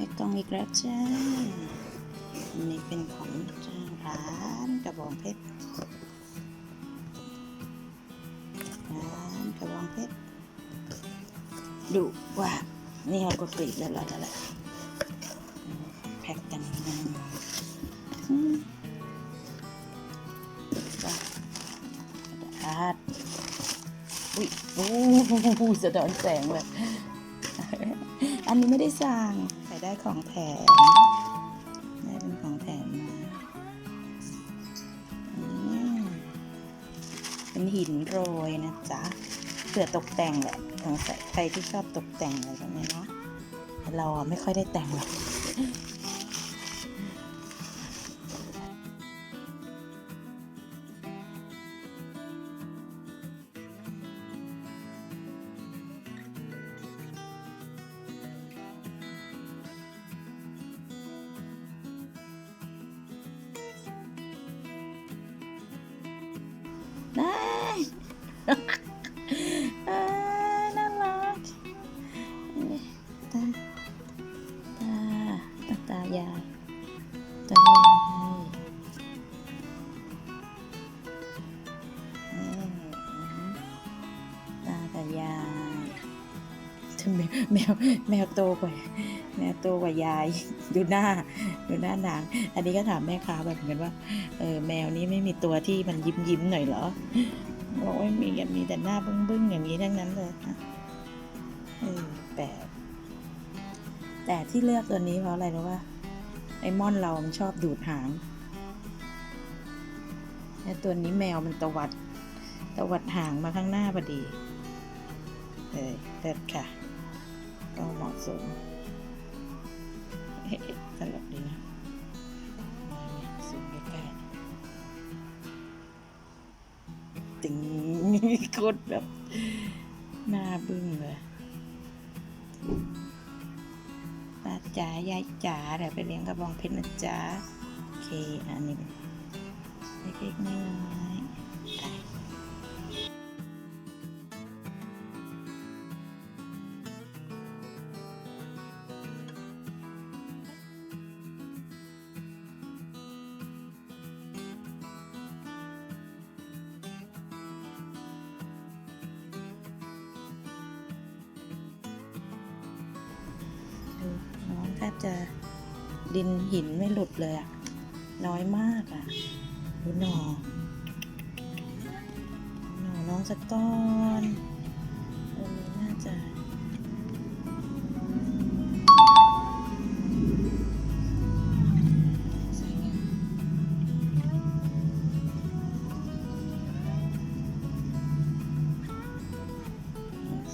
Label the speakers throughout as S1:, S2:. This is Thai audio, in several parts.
S1: อีกแล้วจ้าอันนี้เป็นของจ้าร้านกระบองเพชรร้านกระบองเพชรดูว่านี่เราก็กรีดแล้วล้วแล้วแพ็กกันนะอืมว่ากระดาษอุ้ยโอ้โหสะท้อนแสงแบบอันนี้ไม่ได้สั่ง ได้ของแถมได้เป็นของแถมมาเป็นหินโรยนะจ๊ะเผื่อตกแต่งแหละสงสัยใครที่ชอบตกแต่งอะไรแบบนี้เนาะเราไม่ค่อยได้แต่งหรอก น่ารักตาตาตาตายายตายายนี่ตายายแมวแมวแมวโตกว่าแมวโตกว่ายายดูหน้าดูหน้านาง อันนี้ก็ถามแม่ค้าแบบเหมือนว่าเออแมวนี้ไม่มีตัวที่มันยิ้มยิ้มหน่อยเหรอ บอกว่าไม่มีกันมีแต่หน้าบึ้งๆอย่างนี้ทั้งนั้นเลยนะเออแปลกแต่ที่เลือกตัวนี้เพราะอะไรรู้ว่าไอ้มอนเรามันชอบดูดหางไอตัวนี้แมวมันตวัดตวัดหางมาข้างหน้าพอดีเออเลิศค่ะ ก็เหมาะสม โคตรแบบหน้าบึ้งเลยตาจ๋ายายจ๋าเดี๋ยวไปเลี้ยงกระบองเพชรนะจ๊ะโอเคอันนี้เล็กๆน้อย จะดินหินไม่หลุดเลยอะน้อยมากอะดูหนอหนอน้องสะก้อนเออน่าจะสวยงาม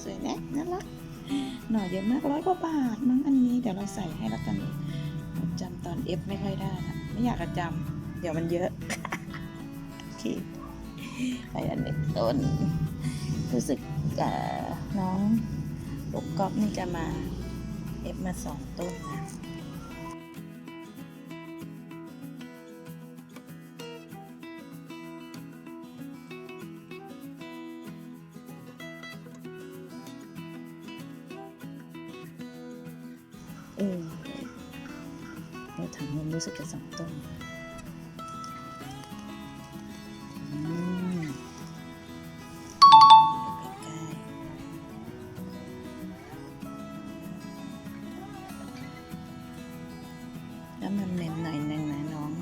S1: สวยนะน่ารัก หน่อเยอะมากร้อยกว่าบาทมั้งอันนี้เดี๋ยวเราใส่ให้แล้วกันจำตอนเอฟไม่ค่อยได้นะไม่อยากจะจำเดี๋ยวมันเยอะโอเคไปอันนี้ต้นรู้สึกน้องลูกก๊อฟนี่จะมาเอฟมาสองต้นนะ เออเราถังเงินรู้สึกจะสองต้นแล้วมันเน้นหน่อยหนึ่งนะน้อง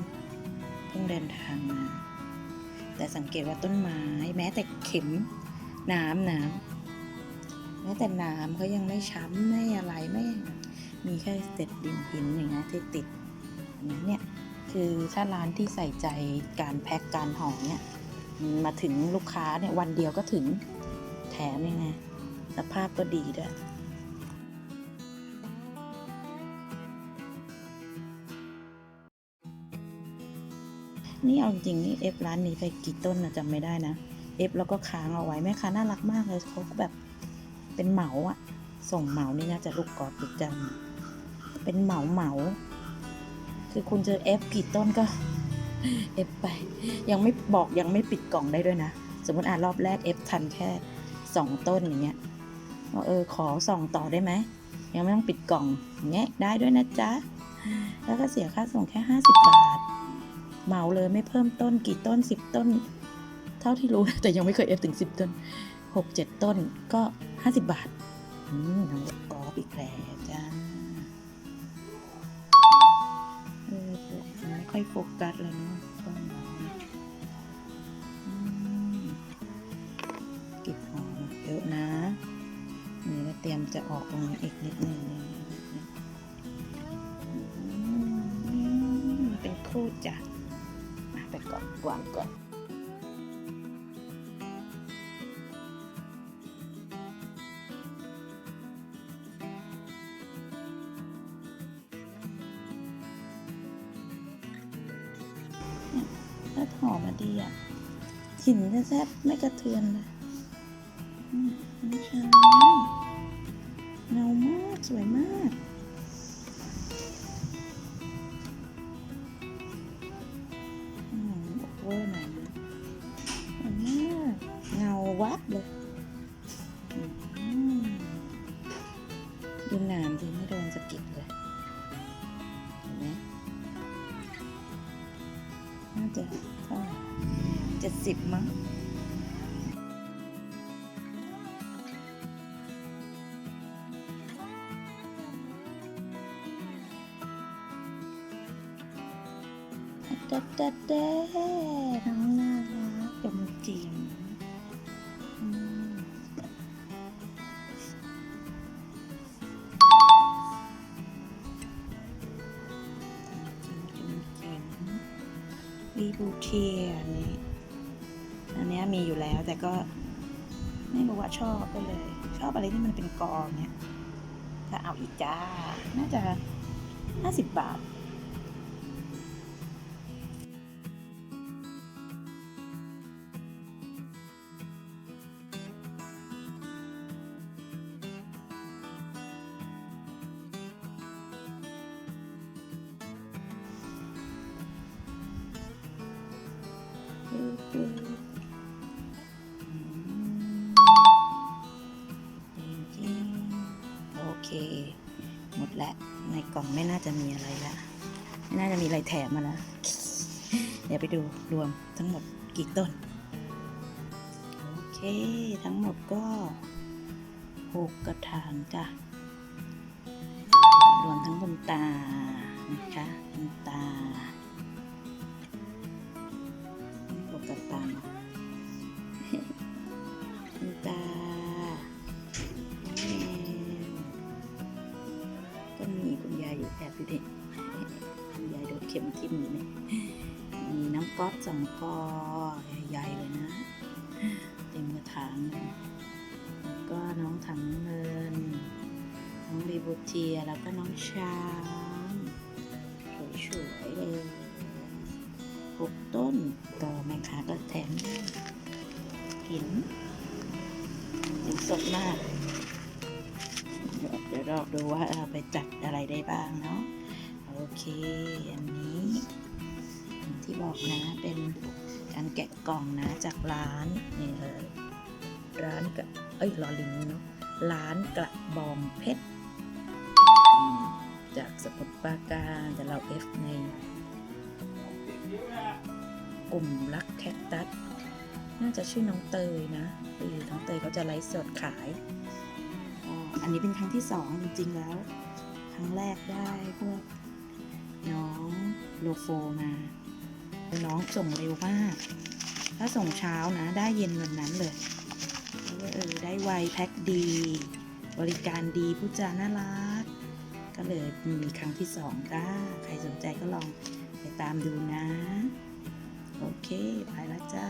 S1: เพิ่งเดินทางมา แต่สังเกตว่าต้นไม้แม้แต่เข็มน้ำน้ำแม้แต่น้ำเขายังไม่ช้ำไม่อะไรไม่ มีแค่เศษดินหินอย่างเงี้ยที่ติดอย่างเงี้ยเนี่ยคือถ้าร้านที่ใส่ใจการแพ็คการห่อเนี่ยมาถึงลูกค้าเนี่ยวันเดียวก็ถึงแถมยังไงสภาพก็ดีด้วยนี่เอาจริงนี่เอฟร้านนี้ไปกี่ต้นนะจำไม่ได้นะเอฟแล้วก็ค้างเอาไว้แม่ค้าน่ารักมากเลยเขาแบบเป็นเหมาอะส่งเหมานี่น่าจะลูกกอดประจำ เป็นเหมาเหมา คือคุณจะเอฟกี่ต้นก็เอฟไป ยังไม่บอกยังไม่ปิดกล่องได้ด้วยนะ สมมติอ่านรอบแรกเอฟทันแค่สองต้นอย่างเงี้ยว่าเออขอส่องต่อได้ไหม ยังไม่ต้องปิดกล่องอย่างเงี้ยได้ด้วยนะจ๊ะ แล้วก็เสียค่าส่งแค่ 50 บาท เหมาเลยไม่เพิ่มต้นกี่ต้น 10 ต้น เท่าที่รู้แต่ยังไม่เคยเอฟถึง 10 ต้น 6 7 ต้นก็ 50 บาท อืมน้องกอปีกแลจ้ ค่อยโฟกัสเลยเนาะต้องเนี่ยอืมเก็บหอมเยอะนะนี่ก็เตรียมจะออกตรงอีกนิดหนึ่งเป็นคู่จ้ะมาไปก่อนวางก่อน กลิ่นจะแซ่บไม่กระเทือนเลยน้ำชาเงามากสวยมากอืมอบเวอร์หน่อยนะสวยมากเงาวับเลยดูหนามดีไม่โดนะ เจ็ดสิบมั้งเด็ดเด็ดเด็ดน้องน่ารักจมจิ๋มจมจิ๋มรีบูเทียนี่ อันนี้มีอยู่แล้วแต่ก็ไม่รู้ว่าชอบก็เลย ชอบอะไรที่มันเป็นกองเนี่ยถ้าเอาอีกจ้า น่าจะห้าสิบบาทโอเหมดแล้วในกล่องไม่น่าจะมีอะไรละไม่น่าจะมีอะไรแถมมาแล้วเดี๋ยวไปดูรวมทั้งหมดกี่ต้น โอเค ทั้งหมดก็หกกระถางจ้ะ รวมทั้งบนตานะคะบนตา ข็มทิ่มอยู่เนี่ยมีน้ำก๊อตสองกอใหญ่ๆเลยนะเต็มกระถางเลยแล้วก็น้องถังเงิน น้องรีบูเทียแล้วก็น้องช้างสวยๆเลยหกต้นก็แม่ค้าก็แถมหินหินสดมาก เดี๋ยวเดี๋ยวเราดูว่าเราไปจัดอะไรได้บ้างเนาะ เค อันนี้ ที่บอกนะเป็นการแกะกล่องนะจากร้านนี่เลยร้านกะเอ้ยรอลิงเนาะร้านกระบองเพชรจากสมุทรปราการแต่เราเอฟในกลุ่มรักแคคตัสน่าจะชื่อน้องเตยนะเออน้องเตยเขาจะไลฟ์สดขายอันนี้เป็นครั้งที่สองจริงๆแล้ว ครั้งแรกได้พวก น้องโลโฟมา น้องส่งเร็วมาก ถ้าส่งเช้านะ ได้เย็นวันนั้นเลยเออได้ไวแพ็คดี บริการดีผู้จาน่ารัก ก็เลยมีครั้งที่สองค่ะใครสนใจก็ลองไปตามดูนะ โอเค ไปแล้วจ้า